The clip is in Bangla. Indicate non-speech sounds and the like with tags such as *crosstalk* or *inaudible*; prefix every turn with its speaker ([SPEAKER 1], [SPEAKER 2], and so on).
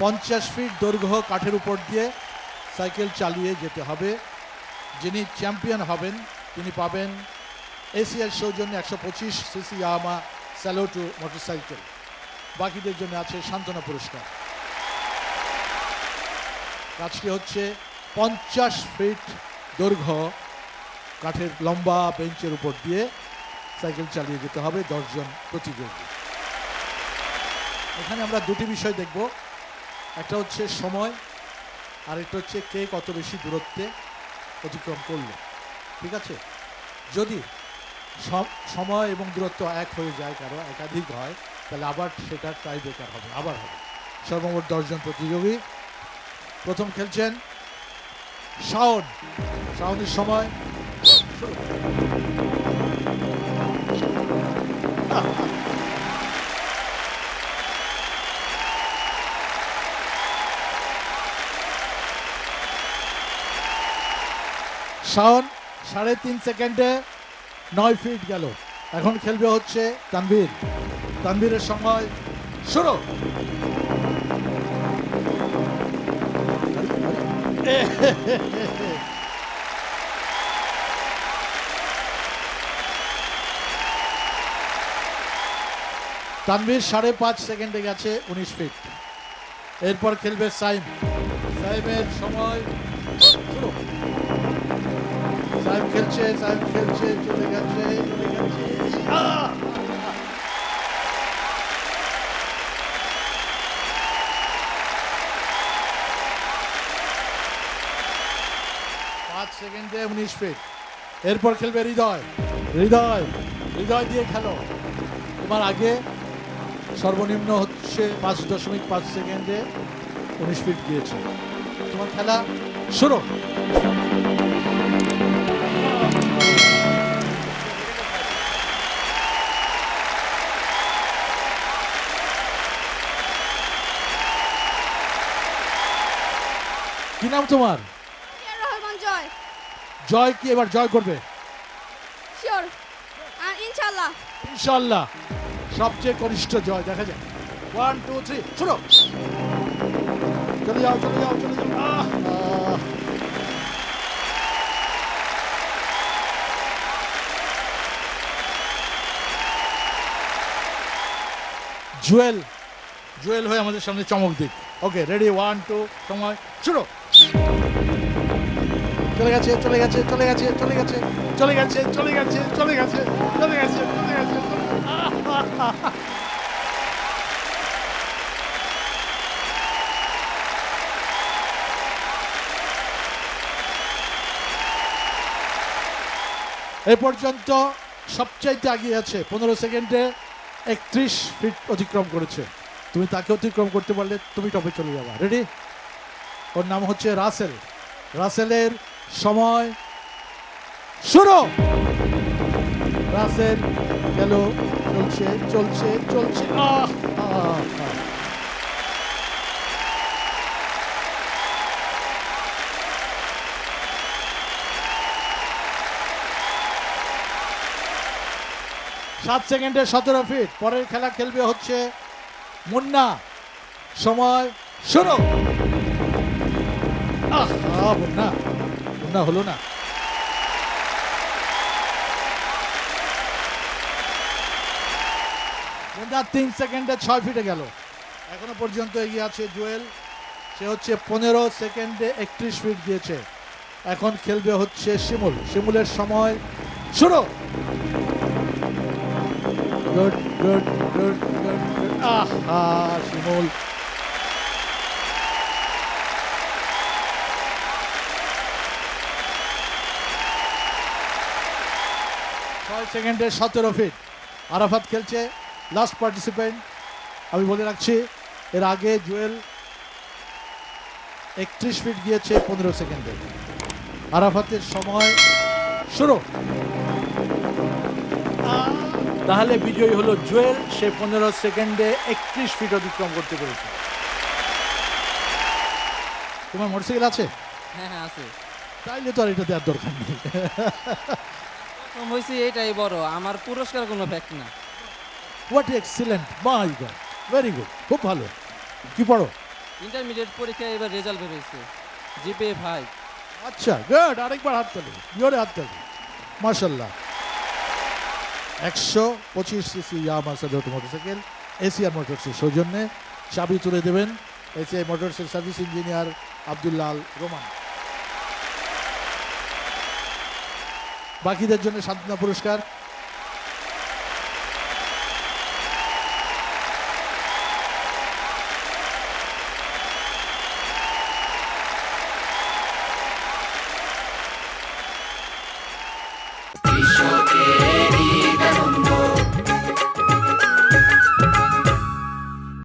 [SPEAKER 1] পঞ্চাশ ফিট দৈর্ঘ্য কাঠের উপর দিয়ে সাইকেল চালিয়ে যেতে হবে। যিনি চ্যাম্পিয়ন হবেন, তিনি পাবেন এশিয়ার সৌজন্যে একশো পঁচিশ সিসি ইয়ামা স্যালোটু মোটরসাইকেল বাকিদের জন্য আছে সান্ত্বনা পুরস্কার। কাজটি হচ্ছে পঞ্চাশ ফিট দৈর্ঘ্য কাঠের লম্বা বেঞ্চের উপর দিয়ে সাইকেল চালিয়ে যেতে হবে দশজন প্রতিযোগী। এখানে আমরা দুটি বিষয় দেখব। একটা হচ্ছে সময়, আর একটা হচ্ছে কে কত বেশি দূরত্বে অতিক্রম করল। ঠিক আছে? যদি সম- সময় এবং দূরত্ব এক হয়ে যায়, কারও একাধিক হয়, তাহলে আবার সেটা টাই বেকার হবে, আবার হবে। সর্বমোট দশজন প্রতিযোগী। প্রথম খেলছেন শাওন। শাওনের সময়। শাওন সাড়ে তিন সেকেন্ডে নয় ফিট গেল। এখন খেলবে হচ্ছে তানভীর। তানভীরের সময় শুরু। *laughs* তানভীর সাড়ে পাঁচ সেকেন্ডে গেছে উনিশ ফিট এরপর খেলবে সাইম। সাইমের সময় সাহেব খেলছে সাহেব খেলছে, চলে গেছে চলে গেছে। পাঁচ সেকেন্ডে উনিশ ফিট এরপর খেলবে হৃদয়। হৃদয় হৃদয় দিয়ে খেলো। তোমার আগে সর্বনিম্ন হচ্ছে পাঁচ দশমিক পাঁচ সেকেন্ডে উনিশ ফিট গিয়েছে। তোমার খেলা শুরু। কি নাম তোমার?
[SPEAKER 2] রহমান জয়।
[SPEAKER 1] জয় কি এবার জয় করবে?
[SPEAKER 2] শিওর ইনশাল্লাহ
[SPEAKER 1] ইনশাল্লাহ সবচেয়ে কনিষ্ঠ জয়, দেখা যায় ওয়ান টু থ্রি শুরু চলে যাও চলে যাও চলে যাও। জুয়েল জুয়েল হয়ে আমাদের সামনে চমক দিক। ওকে রেডি ওয়ান টু সময়। শুরু চলে গেছে চলে গেছে চলে গেছে চলে গেছে চলে গেছে চলে গেছে চলে গেছে চলে গেছে চলে গেছে। এ পর্যন্ত সবচাইতে এগিয়ে আছে, পনেরো সেকেন্ডে একত্রিশ ফিট অতিক্রম করেছে। তুমি তাকে অতিক্রম করতে পারলে তুমি টপে চলে যাবা। রেডি ওর নাম হচ্ছে রাসেল। রাসেলের সময় শুরু! রাসেল গেল চলছে চলছে চলছে। সাত সেকেন্ডে সতেরো ফিট পরের খেলা খেলবে হচ্ছে মুন্না। সময় শুরু। আহ, মুন্না। মুন্না হলো না। মুন্না তিন সেকেন্ডে ছয় ফিটে গেল। এখনও পর্যন্ত এগিয়ে আছে জুয়েল। সে হচ্ছে পনেরো সেকেন্ডে একত্রিশ ফিট দিয়েছে এখন খেলবে হচ্ছে শিমুল। শিমুলের সময় শুরু। গুড শিমুল। ছয় সেকেন্ডে সতেরো ফিট আরাফাত খেলছে। লাস্ট পার্টিসিপেন্ট আমি বলে রাখছি এর আগে জুয়েল একত্রিশ ফিট গিয়েছে পনেরো সেকেন্ডে। আরাফাতের সময় শুরু। তাহলে বিজয়ী হলো জুয়েল সে পনেরো সেকেন্ডে একত্রিশ ফিট অতিক্রম করতে পেরেছে। তোমার মোটরসাইকেল আছে?
[SPEAKER 3] হ্যাঁ হ্যাঁ আছে।
[SPEAKER 1] তাইলে তো আর এটা দেওয়ার দরকার নেই।
[SPEAKER 3] হয়েছি এটাই বড় আমার পুরস্কার কোনো ফ্যাক্ট না।
[SPEAKER 1] What excellent my God very good খুব ভালো। কি পড়ো?
[SPEAKER 3] ইন্টারমিডিয়েট পরীক্ষায় এবার রেজাল্ট বেরোয়েছে জিপিএ ফাইভ
[SPEAKER 1] আচ্ছা গুড আরেকবার হাত তালি। জোরে হাত তালি। মার্শাল্লাহ একশো পঁচিশ সিসি ইয়ামা সাদত মোটরসাইকেল। এসিআর মোটরসের সৌজন্যে। চাবি তুলে দেবেন। এসিআই মোটরসের সার্ভিস ইঞ্জিনিয়ার আব্দুল্লাল রোমান। বাকিদের জন্য সান্ত্বনা পুরস্কার।